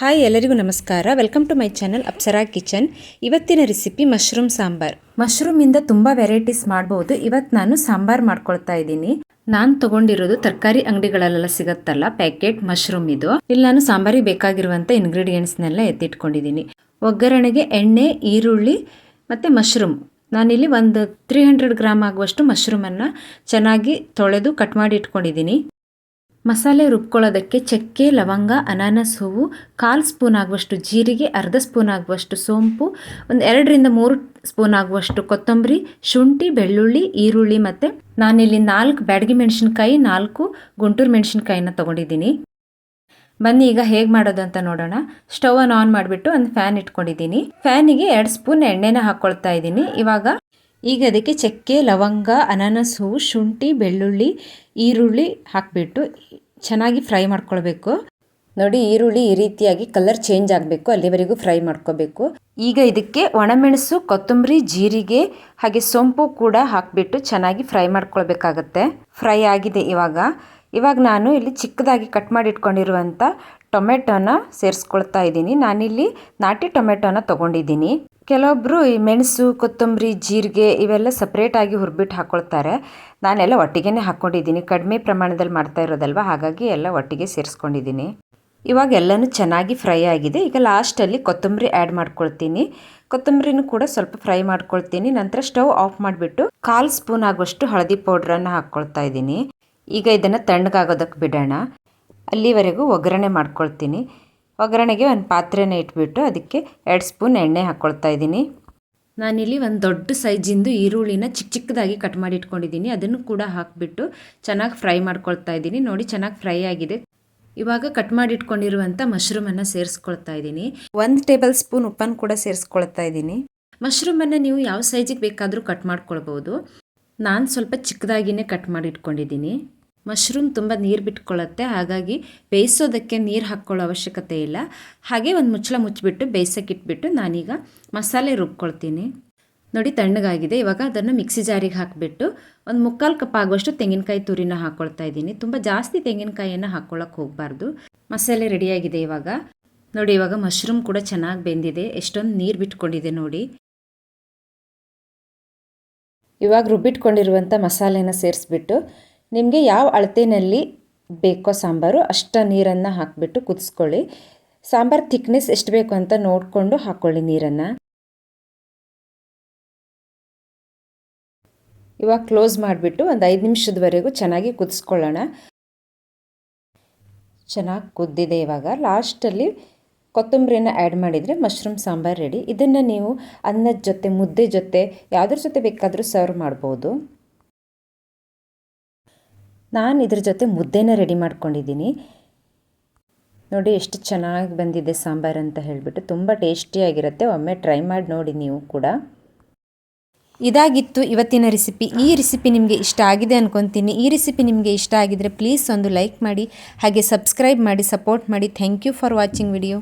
Hi, ಎಲ್ಲರಿಗೂ ನಮಸ್ಕಾರ. Welcome to my channel Apsara kitchen ಇವತ್ತಿನ ರೆಸಿಪಿ ಮಶ್ರೂಮ್ ಸಾಂಬಾರ್. ಮಶ್ರೂಮಿಂದ ತುಂಬ ವೆರೈಟೀಸ್ ಮಾಡ್ಬೋದು. ಇವತ್ತು ನಾನು ಸಾಂಬಾರ್ ಮಾಡ್ಕೊಳ್ತಾ ಇದ್ದೀನಿ. ನಾನು ತಗೊಂಡಿರೋದು ತರಕಾರಿ ಅಂಗಡಿಗಳಲ್ಲೆಲ್ಲ ಸಿಗತ್ತಲ್ಲ ಪ್ಯಾಕೆಟ್ ಮಶ್ರೂಮ್ ಇದು. ಇಲ್ಲಿ ನಾನು ಸಾಂಬಾರಿಗೆ ಬೇಕಾಗಿರುವಂಥ ಇಂಗ್ರೀಡಿಯೆಂಟ್ಸ್ನೆಲ್ಲ ಎತ್ತಿಟ್ಕೊಂಡಿದ್ದೀನಿ. ಒಗ್ಗರಣೆಗೆ ಎಣ್ಣೆ, ಈರುಳ್ಳಿ ಮತ್ತು ಮಶ್ರೂಮ್ ನಾನಿಲ್ಲಿ ಒಂದು ತ್ರೀ ಹಂಡ್ರೆಡ್ ಗ್ರಾಮ್ ಆಗುವಷ್ಟು ಮಶ್ರೂಮನ್ನು ಚೆನ್ನಾಗಿ ತೊಳೆದು ಕಟ್ ಮಾಡಿ ಇಟ್ಕೊಂಡಿದ್ದೀನಿ. ಮಸಾಲೆ ರುಬ್ಕೊಳ್ಳೋದಕ್ಕೆ ಚಕ್ಕೆ, ಲವಂಗ, ಅನಾನಸ್ ಹೂವು, ಕಾಲು ಸ್ಪೂನ್ ಆಗುವಷ್ಟು ಜೀರಿಗೆ, ಅರ್ಧ ಸ್ಪೂನ್ ಆಗುವಷ್ಟು ಸೋಂಪು, ಒಂದು ಎರಡರಿಂದ ಮೂರು ಸ್ಪೂನ್ ಆಗುವಷ್ಟು ಕೊತ್ತಂಬರಿ, ಶುಂಠಿ, ಬೆಳ್ಳುಳ್ಳಿ, ಈರುಳ್ಳಿ ಮತ್ತು ನಾನಿಲ್ಲಿ ನಾಲ್ಕು ಬ್ಯಾಡಗಿ ಮೆಣಸಿನ್ಕಾಯಿ, ನಾಲ್ಕು ಗುಂಟೂರು ಮೆಣಸಿನ್ಕಾಯಿನ ತೊಗೊಂಡಿದ್ದೀನಿ. ಬನ್ನಿ ಈಗ ಹೇಗೆ ಮಾಡೋದು ಅಂತ ನೋಡೋಣ. ಸ್ಟವನ್ನು ಆನ್ ಮಾಡಿಬಿಟ್ಟು ಒಂದು ಫ್ಯಾನ್ ಇಟ್ಕೊಂಡಿದ್ದೀನಿ. ಫ್ಯಾನಿಗೆ ಎರಡು ಸ್ಪೂನ್ ಎಣ್ಣೆನ ಹಾಕ್ಕೊಳ್ತಾ ಇದ್ದೀನಿ. ಇವಾಗ ಈಗ ಅದಕ್ಕೆ ಚಕ್ಕೆ, ಲವಂಗ, ಅನಾನಸ್ ಹೂವು ಶುಂಠಿ, ಬೆಳ್ಳುಳ್ಳಿ, ಈರುಳ್ಳಿ ಹಾಕಿಬಿಟ್ಟು ಚೆನ್ನಾಗಿ ಫ್ರೈ ಮಾಡ್ಕೊಳ್ಬೇಕು. ನೋಡಿ, ಈರುಳ್ಳಿ ಈ ರೀತಿಯಾಗಿ ಕಲರ್ ಚೇಂಜ್ ಆಗಬೇಕು, ಅಲ್ಲಿವರೆಗೂ ಫ್ರೈ ಮಾಡ್ಕೋಬೇಕು ಈಗ ಇದಕ್ಕೆ ಒಣಮೆಣಸು, ಕೊತ್ತಂಬರಿ, ಜೀರಿಗೆ ಹಾಗೆ ಸೊಂಪು ಕೂಡ ಹಾಕಿಬಿಟ್ಟು ಚೆನ್ನಾಗಿ ಫ್ರೈ ಮಾಡ್ಕೊಳ್ಬೇಕಾಗತ್ತೆ. ಫ್ರೈ ಆಗಿದೆ ಇವಾಗ. ಇವಾಗ ನಾನು ಇಲ್ಲಿ ಚಿಕ್ಕದಾಗಿ ಕಟ್ ಮಾಡಿ ಇಟ್ಕೊಂಡಿರುವಂಥ ಟೊಮೆಟೊನ ಸೇರಿಸ್ಕೊಳ್ತಾ ಇದ್ದೀನಿ. ನಾನಿಲ್ಲಿ ನಾಟಿ ಟೊಮೆಟೊನ ತೊಗೊಂಡಿದ್ದೀನಿ. ಕೆಲವೊಬ್ಬರು ಈ ಮೆಣಸು, ಕೊತ್ತಂಬರಿ, ಜೀರಿಗೆ ಇವೆಲ್ಲ ಸಪ್ರೇಟಾಗಿ ಹುರ್ಬಿಟ್ಟು ಹಾಕ್ಕೊಳ್ತಾರೆ ನಾನೆಲ್ಲ ಒಟ್ಟಿಗೆ ಹಾಕ್ಕೊಂಡಿದ್ದೀನಿ ಕಡಿಮೆ ಪ್ರಮಾಣದಲ್ಲಿ ಮಾಡ್ತಾ ಇರೋದಲ್ವ? ಹಾಗಾಗಿ ಎಲ್ಲ ಒಟ್ಟಿಗೆ ಸೇರಿಸ್ಕೊಂಡಿದ್ದೀನಿ. ಇವಾಗ ಎಲ್ಲನೂ ಚೆನ್ನಾಗಿ ಫ್ರೈ ಆಗಿದೆ. ಈಗ ಲಾಸ್ಟಲ್ಲಿ ಕೊತ್ತಂಬರಿ ಆ್ಯಡ್ ಮಾಡ್ಕೊಳ್ತೀನಿ. ಕೊತ್ತಂಬರಿನೂ ಕೂಡ ಸ್ವಲ್ಪ ಫ್ರೈ ಮಾಡ್ಕೊಳ್ತೀನಿ. ನಂತರ ಸ್ಟವ್ ಆಫ್ ಮಾಡಿಬಿಟ್ಟು ಕಾಲು ಸ್ಪೂನ್ ಆಗುವಷ್ಟು ಹಳದಿ ಪೌಡ್ರನ್ನು ಹಾಕ್ಕೊಳ್ತಾ ಇದ್ದೀನಿ. ಈಗ ಇದನ್ನು ತಣ್ಣಗಾಗೋದಕ್ಕೆ ಬಿಡೋಣ. ಅಲ್ಲಿವರೆಗೂ ಒಗ್ಗರಣೆ ಮಾಡ್ಕೊಳ್ತೀನಿ. ಒಗ್ಗರಣೆಗೆ ಒಂದು ಪಾತ್ರೆನ ಇಟ್ಬಿಟ್ಟು ಅದಕ್ಕೆ ಎರಡು ಸ್ಪೂನ್ ಎಣ್ಣೆ ಹಾಕ್ಕೊಳ್ತಾ ಇದ್ದೀನಿ. ನಾನಿಲ್ಲಿ ಒಂದು ದೊಡ್ಡ ಸೈಜಿಂದು ಈರುಳ್ಳಿನ ಚಿಕ್ಕ ಚಿಕ್ಕದಾಗಿ ಕಟ್ ಮಾಡಿ ಇಟ್ಕೊಂಡಿದ್ದೀನಿ. ಅದನ್ನು ಕೂಡ ಹಾಕಿಬಿಟ್ಟು ಚೆನ್ನಾಗಿ ಫ್ರೈ ಮಾಡ್ಕೊಳ್ತಾ ಇದ್ದೀನಿ. ನೋಡಿ ಚೆನ್ನಾಗಿ ಫ್ರೈ ಆಗಿದೆ. ಇವಾಗ ಕಟ್ ಮಾಡಿ ಇಟ್ಕೊಂಡಿರುವಂಥ ಮಶ್ರೂಮನ್ನು ಸೇರಿಸ್ಕೊಳ್ತಾ ಇದ್ದೀನಿ. ಒಂದು ಟೇಬಲ್ ಸ್ಪೂನ್ ಉಪ್ಪನ್ನು ಕೂಡ ಸೇರಿಸ್ಕೊಳ್ತಾ ಇದ್ದೀನಿ. ಮಶ್ರೂಮನ್ನು ನೀವು ಯಾವ ಸೈಜಿಗೆ ಬೇಕಾದರೂ ಕಟ್ ಮಾಡ್ಕೊಳ್ಬೋದು. ನಾನು ಸ್ವಲ್ಪ ಚಿಕ್ಕದಾಗಿಯೇ ಕಟ್ ಮಾಡಿ ಇಟ್ಕೊಂಡಿದ್ದೀನಿ. ಮಶ್ರೂಮ್ ತುಂಬ ನೀರು ಬಿಟ್ಕೊಳ್ಳುತ್ತೆ ಹಾಗಾಗಿ ಬೇಯಿಸೋದಕ್ಕೆ ನೀರು ಹಾಕ್ಕೊಳ್ಳೋ ಅವಶ್ಯಕತೆ ಇಲ್ಲ. ಹಾಗೆ ಒಂದು ಮುಚ್ಚಳ ಮುಚ್ಚಿಬಿಟ್ಟು ಬೇಯಿಸೋಕೆ ಇಟ್ಬಿಟ್ಟು ನಾನೀಗ ಮಸಾಲೆ ರುಬ್ಕೊಳ್ತೀನಿ. ನೋಡಿ ತಣ್ಣಗಾಗಿದೆ, ಇವಾಗ ಅದನ್ನು ಮಿಕ್ಸಿ ಜಾರಿಗೆ ಹಾಕಿಬಿಟ್ಟು ಒಂದು ಮುಕ್ಕಾಲು ಕಪ್ ಆಗುವಷ್ಟು ತೆಂಗಿನಕಾಯಿ ತುರಿನ ಹಾಕ್ಕೊಳ್ತಾ ಇದ್ದೀನಿ. ತುಂಬ ಜಾಸ್ತಿ ತೆಂಗಿನಕಾಯಿಯನ್ನು ಹಾಕ್ಕೊಳ್ಳೋಕೆ ಹೋಗಬಾರ್ದು. ಮಸಾಲೆ ರೆಡಿಯಾಗಿದೆ ಇವಾಗ. ನೋಡಿ, ಇವಾಗ ಮಶ್ರೂಮ್ ಕೂಡ ಚೆನ್ನಾಗಿ ಬೆಂದಿದೆ. ಎಷ್ಟೊಂದು ನೀರು ಬಿಟ್ಕೊಂಡಿದೆ ನೋಡಿ. ಇವಾಗ ರುಬ್ಬಿಟ್ಕೊಂಡಿರುವಂಥ ಮಸಾಲೆನ ಸೇರಿಸ್ಬಿಟ್ಟು ನಿಮಗೆ ಯಾವ ಅಳತೆಯಲ್ಲಿ ಬೇಕೋ ಸಾಂಬಾರು ಅಷ್ಟ ನೀರನ್ನು ಹಾಕಿಬಿಟ್ಟು ಕುದಿಸ್ಕೊಳ್ಳಿ. ಸಾಂಬಾರು ಥಿಕ್ನೆಸ್ ಎಷ್ಟು ಬೇಕು ಅಂತ ನೋಡಿಕೊಂಡು ಹಾಕ್ಕೊಳ್ಳಿ ನೀರನ್ನು. ಇವಾಗ ಕ್ಲೋಸ್ ಮಾಡಿಬಿಟ್ಟು ಒಂದು ಐದು ನಿಮಿಷದವರೆಗೂ ಚೆನ್ನಾಗಿ ಕುದಿಸ್ಕೊಳ್ಳೋಣ. ಚೆನ್ನಾಗಿ ಕುದ್ದಿದೆ ಇವಾಗ. ಲಾಸ್ಟಲ್ಲಿ ಕೊತ್ತಂಬರಿನ ಆ್ಯಡ್ ಮಾಡಿದರೆ ಮಶ್ರೂಮ್ ಸಾಂಬಾರು ರೆಡಿ ಇದನ್ನು ನೀವು ಅನ್ನದ ಜೊತೆ, ಮುದ್ದೆ ಜೊತೆ, ಯಾವುದ್ರ ಜೊತೆ ಬೇಕಾದರೂ ಸರ್ವ್ ಮಾಡ್ಬೋದು. ನಾನು ಇದ್ರ ಜೊತೆ ಮುದ್ದೆನ ರೆಡಿ ಮಾಡ್ಕೊಂಡಿದ್ದೀನಿ. ನೋಡಿ ಎಷ್ಟು ಚೆನ್ನಾಗಿ ಬಂದಿದೆ ಸಾಂಬಾರು ಅಂತ ಹೇಳಿಬಿಟ್ಟು ತುಂಬ ಟೇಸ್ಟಿಯಾಗಿರುತ್ತೆ ಒಮ್ಮೆ ಟ್ರೈ ಮಾಡಿ ನೋಡಿ ನೀವು ಕೂಡ. ಇದಾಗಿತ್ತು ಇವತ್ತಿನ ರೆಸಿಪಿ ಈ ರೆಸಿಪಿ ನಿಮಗೆ ಇಷ್ಟ ಆಗಿದೆ ಅನ್ಕೊತೀನಿ. ಈ ರೆಸಿಪಿ ನಿಮಗೆ ಇಷ್ಟ ಆಗಿದರೆ ಪ್ಲೀಸ್ ಒಂದು ಲೈಕ್ ಮಾಡಿ, ಹಾಗೆ ಸಬ್ಸ್ಕ್ರೈಬ್ ಮಾಡಿ ಸಪೋರ್ಟ್ ಮಾಡಿ. Thank you for watching video